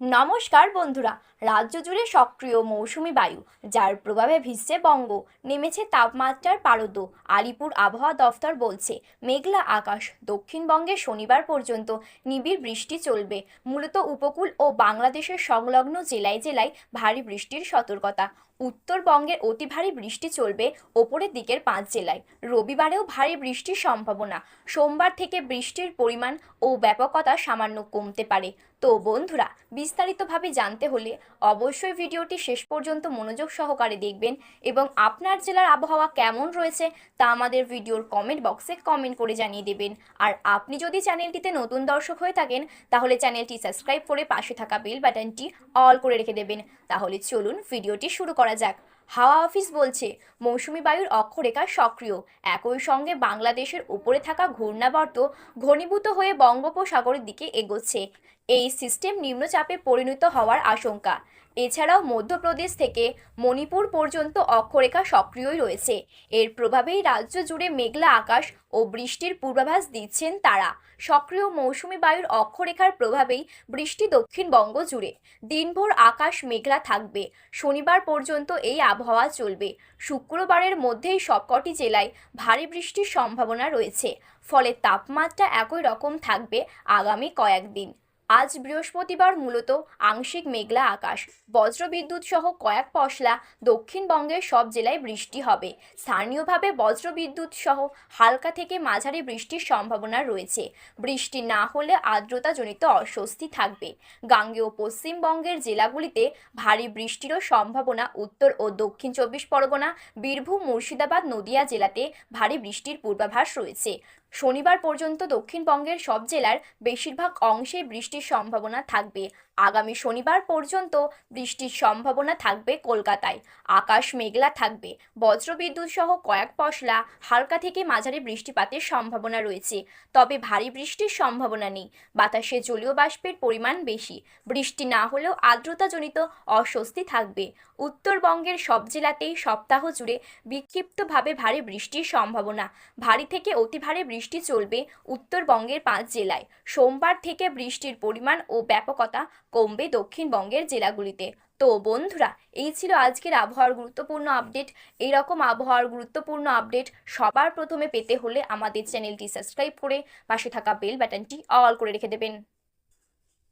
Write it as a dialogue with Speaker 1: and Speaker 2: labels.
Speaker 1: নমস্কার বন্ধুরা, রাজ্য জুড়ে সক্রিয় মৌসুমি বায়ু, যার প্রভাবে ভিজছে বঙ্গ, নেমেছে তাপমাত্রার পারদ, আলিপুর আবহাওয়া দফতর বলছে, মেঘলা আকাশ, দক্ষিণবঙ্গে শনিবার পর্যন্ত নিবিড় বৃষ্টি চলবে, মূলত উপকূল ও বাংলাদেশের সংলগ্ন জেলায় জেলায় ভারী বৃষ্টির সতর্কতা উত্তরবঙ্গের অতি ভারী বৃষ্টি চলবে ওপরের দিকের পাঁচ জেলায়, রবিবারেও ভারী বৃষ্টির সম্ভাবনা, সোমবার থেকে বৃষ্টির পরিমাণ ও ব্যাপকতা সামান্য কমতে পারে তো বন্ধুরা, বিস্তারিতভাবে জানতে হলে অবশ্যই ভিডিওটি শেষ পর্যন্ত মনোযোগ সহকারে দেখবেন এবং আপনার জেলার আবহাওয়া কেমন রয়েছে তা আমাদের ভিডিওর কমেন্ট বক্সে কমেন্ট করে জানিয়ে দেবেন। আর আপনি যদি চ্যানেলটিতে নতুন দর্শক হয়ে থাকেন, তাহলে চ্যানেলটি সাবস্ক্রাইব করে পাশে থাকা বেল বাটনটি অল করে রেখে দেবেন। তাহলে চলুন ভিডিওটি শুরু করা যাক। হাওয়া অফিস বলছে, মৌসুমি বায়ুর অক্ষরেখা সক্রিয়। একই সঙ্গে বাংলাদেশের উপরে থাকা ঘূর্ণাবর্ত ঘনীভূত হয়ে বঙ্গোপসাগরের দিকে এগোচ্ছে। এই সিস্টেম নিম্নচাপে পরিণত হওয়ার আশঙ্কা। এছাড়াও মধ্যপ্রদেশ থেকে মণিপুর পর্যন্ত অক্ষরেখা সক্রিয়ই রয়েছে। এর প্রভাবেই রাজ্য জুড়ে মেঘলা আকাশ ও বৃষ্টির পূর্বাভাস দিচ্ছেন তারা। সক্রিয় মৌসুমি বায়ুর অক্ষরেখার প্রভাবেই বৃষ্টি দক্ষিণবঙ্গ জুড়ে। দিনভর আকাশ মেঘলা থাকবে। শনিবার পর্যন্ত এই আবহাওয়া চলবে। শুক্রবারের মধ্যেই সবকটি জেলায় ভারী বৃষ্টির সম্ভাবনা রয়েছে। ফলে তাপমাত্রা একই রকম থাকবে আগামী কয়েকদিন। আজ বৃহস্পতিবার মূলত আংশিক মেঘলা আকাশ। বজ্রবিদ্যুৎ সহ কয়েক পশলা দক্ষিণবঙ্গের সব জেলায় বৃষ্টি হবে। স্থানীয়ভাবে বজ্রবিদ্যুৎ সহ হালকা থেকে মাঝারি বৃষ্টির সম্ভাবনা রয়েছে। বৃষ্টি না হলে আর্দ্রতাজনিত অস্বস্তি থাকবে। গাঙ্গেয় পশ্চিমবঙ্গের জেলাগুলিতে ভারী বৃষ্টিরও সম্ভাবনা উত্তর ও দক্ষিণ চব্বিশ পরগনা, বীরভূম, মুর্শিদাবাদ, নদিয়া জেলাতে ভারী বৃষ্টির পূর্বাভাস রয়েছে। শনিবার পর্যন্ত দক্ষিণবঙ্গের সব জেলার বেশিরভাগ অংশেই বৃষ্টির সম্ভাবনা থাকবে। আগামী শনিবার পর্যন্ত বৃষ্টির সম্ভাবনা থাকবে কলকাতায়। আকাশ মেঘলা থাকবে। বজ্রবিদ্যুৎ সহ কয়েক পশলা হালকা থেকে মাঝারি বৃষ্টিপাতের সম্ভাবনা রয়েছে। তবে ভারী বৃষ্টির সম্ভাবনা নেই। বাতাসে জলীয় বাষ্পের পরিমাণ বেশি। বৃষ্টি না হলেও আর্দ্রতাজনিত অস্বস্তি থাকবে। উত্তরবঙ্গের সব জেলাতেই সপ্তাহ জুড়ে বিক্ষিপ্তভাবে ভারী বৃষ্টির সম্ভাবনা। ভারী থেকে অতি ভারী চলবে উত্তরবঙ্গের পাঁচ জেলায়। সোমবার থেকে বৃষ্টির পরিমাণ ও ব্যাপকতা কমবে দক্ষিণবঙ্গের জেলাগুলিতে। তো বন্ধুরা, এই ছিল আজকের আবহাওয়ার গুরুত্বপূর্ণ আপডেট। এরকম আবহাওয়ার গুরুত্বপূর্ণ আপডেট সবার প্রথমে পেতে হলে আমাদের চ্যানেলটি সাবস্ক্রাইব করে পাশে থাকা বেল বাটনটি অল করে রেখে দেবেন।